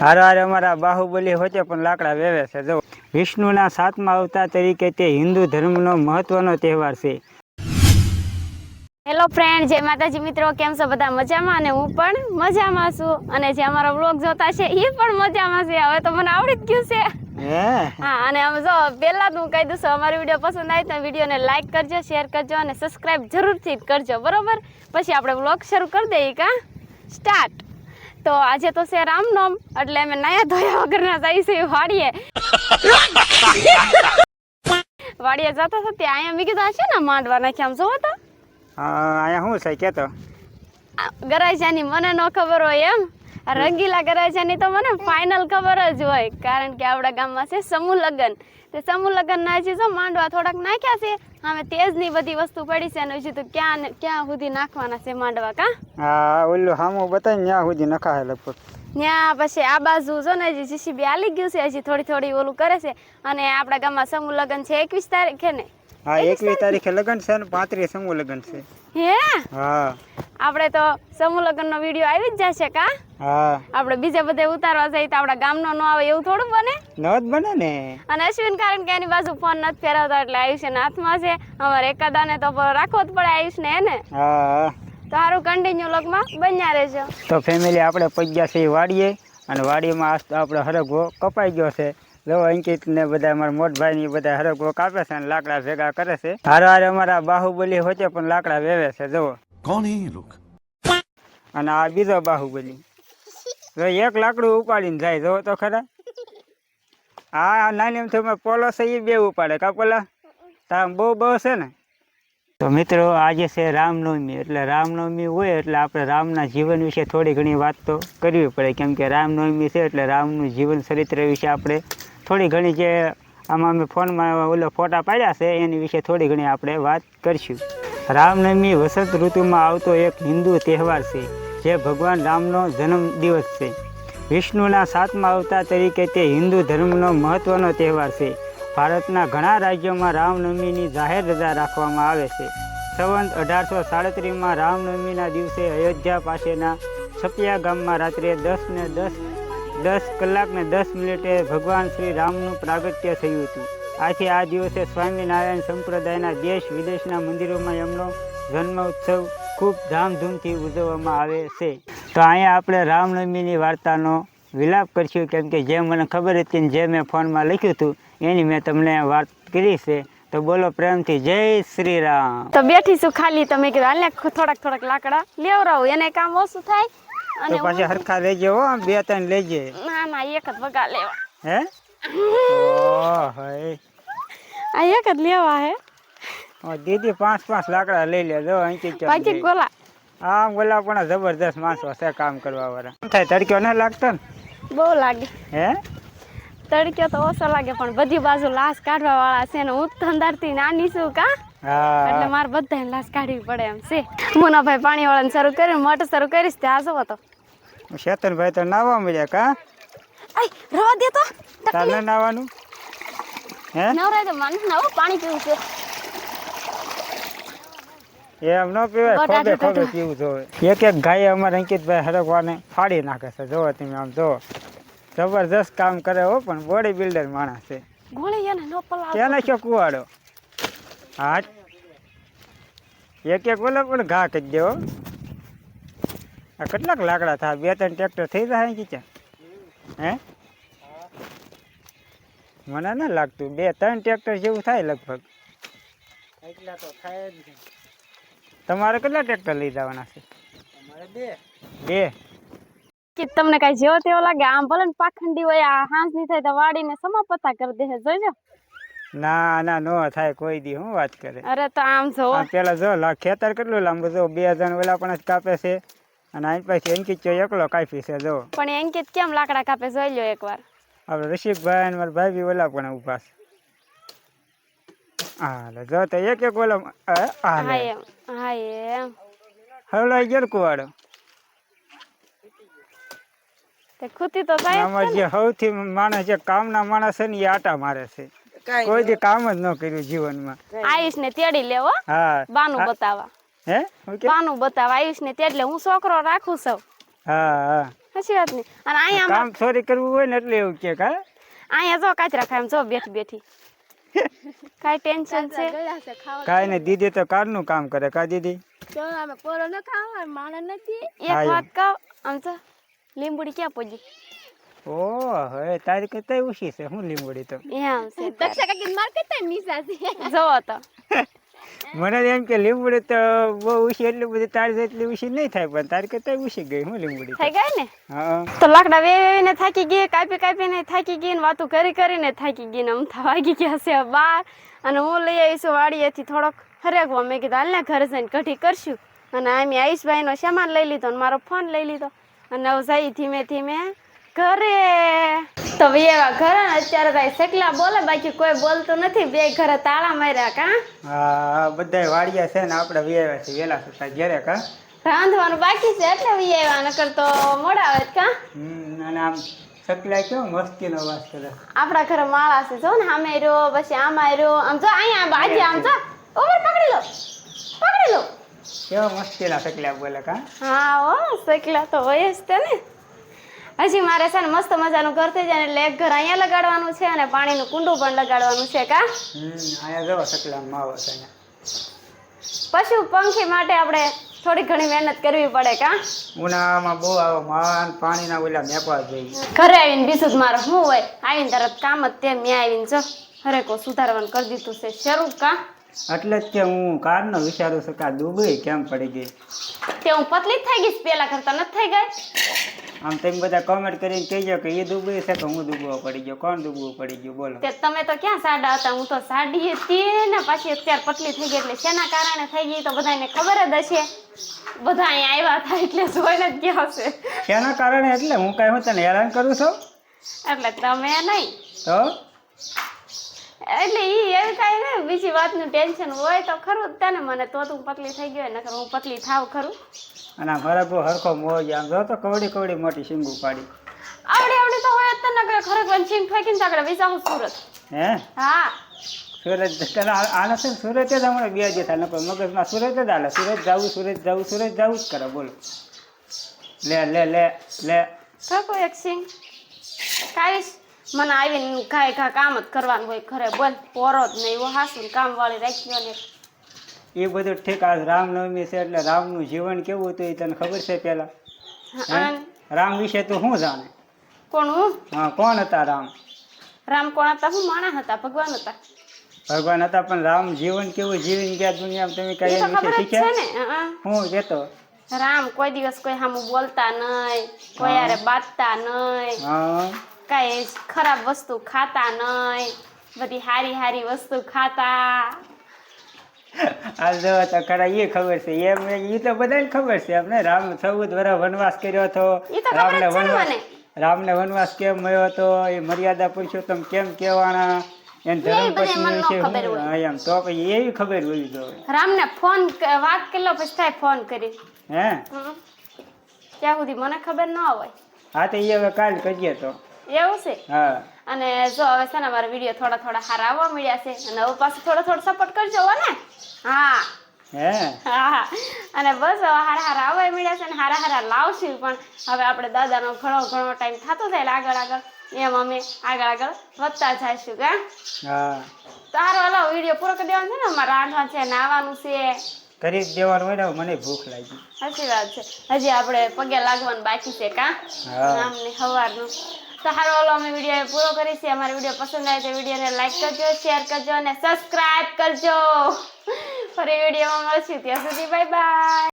હારો હારે અમારા બાહુબલી હોતે પણ લાકડા વેવે છે. જો વિષ્ણુના સાતમા અવતાર તરીકે તે હિન્દુ ધર્મનો મહત્વનો તહેવાર છે. હેલો ફ્રેન્ડ જય માતાજી મિત્રો કેમ છો બધા મજામાં? અને હું પણ મજામાં છું. અને જે અમારો બ્લોગ જોતા છે એ પણ મજામાં છે. હવે તો મને આવડી જ ગયું છે. હા? અને આમ જો પહેલા તો હું કહી દઉં છું અમારી વીડિયો પસંદ આવે તો વિડીયોને લાઈક કરજો શેર કરજો અને સબસ્ક્રાઇબ જરૂરથી કરજો. બરોબર? પછી આપણે બ્લોગ શરૂ કરી દઈએ કા સ્ટાર્ટ તો આજે તો છે રામનોમ એટલે અમે નયા ધોયા વગરના જઈએ છીએ વાડીએ. વાડીએ જતા હતા ત્યાં અહીંયા મેં કીધું છે ને માંડવા નાખ્યા આમ જોવો તો. અહીંયા શું છે કેતો? ગરાજાની મને ન ખબર હોય એમ. રંગીલા ગરાજાની તો મને ફાઇનલ ખબર જ હોય કારણ કે આપણા ગામમાં છે સમૂહ લગ્ન. તે સમૂહ લગ્નના હજી જો માંડવા થોડાક નાખ્યા છે અમે તેજની બધી વસ્તુ પડી છે અને હજી તો ક્યાં ક્યાં સુધી નાખવાના છે માંડવા કા? હા ઓલું હામું બતાય ત્યાં સુધી નખાય લગભગ. ત્યાં પછી આ બાજુ જો ને હજી જીસીબી આલી ગયું છે હજી થોડી થોડી ઓલું કરે છે. અને આપણા ગામમાં સમૂહ લગ્ન છે એકવીસ તારીખે ને. હા એકવીસ તારીખે લગ્ન છે અને પાંત્રીસ સમૂહ લગ્ન છે. હે? હા. આપણે તો સમૂહ લગ્નનો વીડિયો આવી જ જશે કા? હા. આપણે બીજા બધે ઉતારવા જઈએ તો આપણા ગામનો નો આવે એવું થોડું બને? ન જ બને ને. અને અશ્વિન કારણ કે એની બાજુ ફોન નથી ફેરવતો એટલે આયુષ્યના હાથમાં છે. અમારે એકાદાને તો રાખવો જ પડે આયુષને એને હા. તો સારું કન્ટિન્યુ લોકમાં બન્યા રહેજો. તો ફેમિલી આપણે પગ્યા છે વાડીએ અને વાડીમાં આપણે હરગવો કપાઈ ગયો છે. જો અંકિત ને બધા અમારા મોટભાઈ ની બધા હરકો કાપે છે અને લાકડા ભેગા કરે છે. હારો હારે અમારા બાહુબલી હોચે પણ લાકડા વેવે છે જુઓ. કોણ હે લોક? અને આ બીજો બાહુબલી. જો એક લાકડું ઉપાડીને જાય જો તો ખરા. હા નાની એમ તમે પોલો છે એ બે ઉપાડે કા પેલા? તામ બહુ બહુ છે ને. તો મિત્રો આજે છે રામનવમી એટલે રામનવમી હોય એટલે આપણે રામના જીવન વિશે થોડી ઘણી વાત તો કરવી પડે કેમ કે રામનવમી છે એટલે રામનું જીવન ચરિત્ર વિશે આપણે થોડી ઘણી જે આમાં અમે ફોનમાં ઓલો ફોટા પાડ્યા છે, એની વિશે થોડી ઘણી આપણે વાત કરીશું. રામનવમી વસંત ઋતુમાં આવતો એક હિન્દુ તહેવાર છે, જે ભગવાન રામનો જન્મ દિવસ છે. વિષ્ણુના સાતમા અવતાર તરીકે તે હિન્દુ ધર્મનો મહત્વનો તહેવાર છે. ભારતના ઘણા રાજ્યોમાં રામનવમીની જાહેર રજા રાખવામાં આવે છે. સંવંત અઢારસો સાડત્રીસમાં રામનવમીના દિવસે અયોધ્યા પાસેના છપિયા ગામમાં રાત્રે દસ ને દસ દસ કલાક ને દસ મિનિટે ભગવાન શ્રી રામનું પ્રાગટ્ય થયું હતું. આથી આ દિવસે સ્વામિનારાયણ સંપ્રદાયના દેશ વિદેશના મંદિરોમાં એમનો જન્મ ઉત્સવ ખૂબ ધામધૂમથી ઉજવવામાં આવે છે. તો અહીંયા આપણે રામનવમીની વાર્તાનો વિલાપ કરશું, કેમ કે જે મને ખબર હતી ને જે મેં ફોનમાં લખ્યું હતું, એની મેં તમને વાત કરી છે. તો બોલો પ્રેમથી, જય શ્રી રામ. તો બેઠી છું ખાલી, તમે કીધું હાલ થોડાક થોડાક લાકડા લેવરાવું એને કામ ઓછું થાય. અને પાછી હરખા લેજે હો બે ત્રણ લેજે. ના ના એક જ વગા લેવા. હે? ઓહ હે આ એક જ લેવા હે. ઓ દીદી પાંચ પાંચ લાકડા લઈ લે જો અંકિત ચોક બાકી લઈ. ગોલા આમ બોલા પણ જબરદસ્ત માણસો છે કામ કરવા વાળા. શું થાય તડક્યો ન લાગતો ને? બહુ લાગે. હે? તડક્યો તો ઓછો લાગે પણ બધી બાજુ લાશ કાઢવા વાળા છે ને હું ધંધારથી નાની છું કા? એટલે મારે બધા લાશ કાઢવી પડે એમ છે. મુનાભાઈ પાણી વાળાને શરૂ કર્યું મોટર શરૂ કરીશ ત્યાં જોવો તો. શેતનભાઈ તો નાવા મળ્યા કા? આય રવા દે તો તને નાવાનું? હે? નવરાય તો મને નવું પાણી પીવું છે. એમ ન પીવાય ખોબે ખોબે પીવું જોવે એક એક ગાય અમારે અંકિતભાઈ હરકવાને ફાડી નાખે છે જોવો તમે આમ જોવો. જબરજસ્ત કામ કરે હો પણ બોડી બિલ્ડર માણસ છે. ગોળી એને ન પલાવ ક્યાં નાખ્યો કુવાડો? હા એક એક બોલે પણ ઘા કરી દેવો આ કેટલાક લાકડા થાય બે ત્રણ ટ્રેક્ટર થઈ જાય કીચા હે? મને ના લાગતું. બે ત્રણ ટ્રેક્ટર જેવું થાય લગભગ. એટલા તો થાય જ તમારે કેટલા ટ્રેક્ટર લઈ જવાના છે? બે. બે. કે તમને કઈ જેવો તેવો લાગે? આમ ભલે પાખંડી હોય આ હાંસની થાય તો વાડીને સમાપતા કરી દે જોજો ના ના નો થાય કોઈ દી હું વાત કરે? અરે તો આમ જો. પેલા જો ખેતર કેટલું લાંબુ જો બે જણ ઓલા પણ જ કાપે છે. અને અહીં પછી અંકિત ચો એકલો કાપી છે જો. પણ એ કેમ લાકડા કાપે જોઈ લ્યો એકવાર. આપણે રસિકભાઈ અને મારા ભાઈ બી ઓલા પણ ઊભા છે. હા જો તો એક એક ઓલા હા હા એમ હા એમ. હવલાઈ ગયો કુવાડો? તે ખૂતી તો સાહેબ અમાર જે સૌથી માણસ જે કામના માણસ છે ને એ આટા મારે છે. કોઈ દી કામ જ ન કર્યું જીવનમાં. આયુષ ને તેડી લેવો હા. બાનું. બતાવા હે? બાનું બતાવા આયુષ ને તેડલે હું છોકરો રાખું છું. હા હા. સાચી વાત ને અને અહીંયા કામ સોરી કરવું હોય ને એટલે એવું કે કા? અહીંયા જો કાચરા ખાય એમ જો બેઠી બેઠી. કાઈ ટેન્શન છે? કાઈ ને દીદી તો કારનું કામ કરે કા દીદી? નથી. એક વાત કહું આમ તો લીંબુડી ક્યાં પહોંચી ઓ હવે તારી કરતા ઓછી છે? હું લીંબોડી તો. એમ છે. જોવો તો. મને એમ કે લીંબોડી તો બહુ ઓછી એટલી બધી તારી જેટલી ઓછી નહીં થાય પણ તારી કરતા ઓછી ગઈ હું લીંબોડી થઈ ગઈ ને? હા. તો લાકડા વેવીને થાકી ગઈ કાપી કાપીને થાકી ગઈ ને વાતું કરી કરીને થાકી ગઈ ને અમથા વાગી ગયા છે બાર. અને હું લઈ આવીશું વાડીએથી થોડોક હરેકવા. મેં કીધું હાલ ને ઘરે જઈને કઢી કરશું. અને આમ આયુષભાઈનો સામાન લઈ લીધો અને મારો ફોન લઈ લીધો. અને હવે જઈ ધીમે ધીમે ઘરે. તો એવા ઘરે ને અત્યારે ભાઈ સેકલા બોલે બાકી કોઈ બોલતું નથી. બે ઘરે તાળા માર્યા કા? હા બધાય વાડિયા છે ને આપણે વ્યાવ્યા છે વેલા સુતા ઘરે કા? રાંધવાનું બાકી છે એટલે વી નકર તો મોડા આવે કા? હમ, અને આમ સકલા કેવો મસ્તીનો વાસ કરે. આપણા ઘરે માળા છે જો ને આમે રહ્યો પછી આમાં રહ્યો. આમ જો અહીંયા બાજી આમ જો. ઉપર પકડી લો. પકડી લો. કેવા મસ્તીના સકલા બોલે કા? હા હો સકલા તો હોય જ તે ને. હજી મારે છે ને મસ્ત મજાનું ઘર થઈ જાય એટલે એક ઘર અહીંયા લગાડવાનું છે અને પાણીનું કુંડું પણ લગાડવાનું છે કા? અહીંયા જવા સકલા માવો છે પશુ પંખી માટે આપણે થોડી ઘણી મહેનત કરવી પડે કા? ઉનાળામાં બહુ આવો માન પાણીના ઓલા મેપવા જોઈએ. ઘરે આવીને બીજું જ મારે શું હોય? આવીને તરત કામ જ તે મેં આવીને જો હરેકો સુધારવાનું કરી દીધું છે. શરૂ કા? એટલે જ કે હું કારનો વિચારું છું કે દુબઈ કેમ પડી ગઈ? તે હું પતલી થઈ ગઈ પેલા કરતા નથી થઈ ગઈ? આમ તમે બધા કોમેન્ટ કરીને કહેજો કે એ દુબઈ છે કે હું દુબવો પડી ગયો. કોણ દુબવું પડી ગયું? બોલો. કે તમે તો ક્યાં સાડા હતા? હું તો સાડી હતી ને પાછી અત્યારે પતલી થઈ ગઈ એટલે શેના કારણે થઈ ગઈ તો બધાને ખબર જ હશે. બધા અહીંયા આવ્યા હતા એટલે જોઈને જ ગયા હશે. શેના કારણે? એટલે હું કઈ હું તને હેરાન કરું છું? એટલે તમે નહીં. તો? એટલે ઈ એવું કાંઈ ને બીજી વાતનું ટેન્શન હોય તો ખરું જ તને મને તો તું પતલી થઈ ગયો નકર હું પતલી થાવ ખરું. અને આ મારા બહુ હરખો મોહ આમ જો તો કવડી કવડી મોટી સિંગુ પાડી. આવડી આવડી તો હોય તને નકર ખરેખર વંશીને ફેંકીને તાકડે વિચારું સુરત. હે? હા. સુરત તને આને છે સુરત જ હમણાં બે જે થાય નકર મગજમાં સુરત જ હાલે. સુરત જવું સુરત જવું સુરત જવું જ કરે બોલો. લે લે લે લે. ફેંકો એક સિંગ કાવીશ મને આવીને ઘાય ઘા કામ જ કરવાનું હોય ઘરે બોલ પોરો જ નહીં એવો હાસું કામ વાળી રાખ્યો ને. એ બધું ઠીક આજ રામનવમી છે એટલે રામનું જીવન કેવું હતું એ તને ખબર છે પેલા રામ વિશે તું શું જાણે? કોણ હું? હા કોણ હતા રામ? રામ કોણ હતા? હું માણસ હતા ભગવાન હતા. ભગવાન હતા પણ રામ જીવન કેવું જીવીને ગયા દુનિયામાં તમે કઈ વિશે શીખ્યા? ને હં. કેતો? રામ કોઈ દિવસ કોઈ સામું બોલતા નહીં કોઈ યારે બાંધતા નહીં. હા. કાંઈ ખરાબ વસ્તુ ખાતા નહીં. બધી હારી હારી વસ્તુ ખાતા. હાલ જો તો ખરા એ ખબર છે. એમ એ તો બધાને ખબર છે. એમને રામ ચૌદ વર્ષ વનવાસ કર્યો હતો. રામને વનવાસ રામને વનવાસ કેમ મળ્યો હતો? એ મર્યાદા પુરુષોત્તમ કેમ કહેવાના? એને ધર્મ પત્ની. એમ. તો પછી એવી ખબર હોવી જોઈએ રામને ફોન વાત કેટલો પછી થાય ફોન કરી. હે? હં. ત્યાં સુધી મને ખબર ન હોય. હા તો એ હવે કાલ કરીએ તો. એવું છે? હા. અને જો હવે છે ને મારા વીડિયો થોડા થોડા હારા આવવા મળ્યા છે અને હવે પાછું થોડો થોડો સપોર્ટ કરજો હો ને? હા. હે? હા. અને બસ હવે હારા હારા આવવા મળ્યા છે અને હારા હારા લાવશું પણ હવે આપણે દાદાનો ઘણો ઘણો ટાઈમ થતો થાય આગળ આગળ એમ અમે આગળ આગળ વધતા જઈશું કા હા. તો હારો હલો વીડિયો પૂરો કરી દેવાનો છે ને? અમારે રાંધવા છે નાવાનું છે. કરી દેવાનું હોય ને મને ભૂખ લાગી. સાચી વાત છે. હજી આપણે પગે લાગવાનું બાકી છે કા. આમને સવારનું તો હાલો, હલો, અમે વીડિયો પૂરો કરીશું અમારો વીડિયો પસંદ આવે તો વિડીયોને લાઈક કરજો શેર કરજો અને સબસ્ક્રાઇબ કરજો. ફરી વિડીયોમાં મળશું. ત્યાં સુધી બાય બાય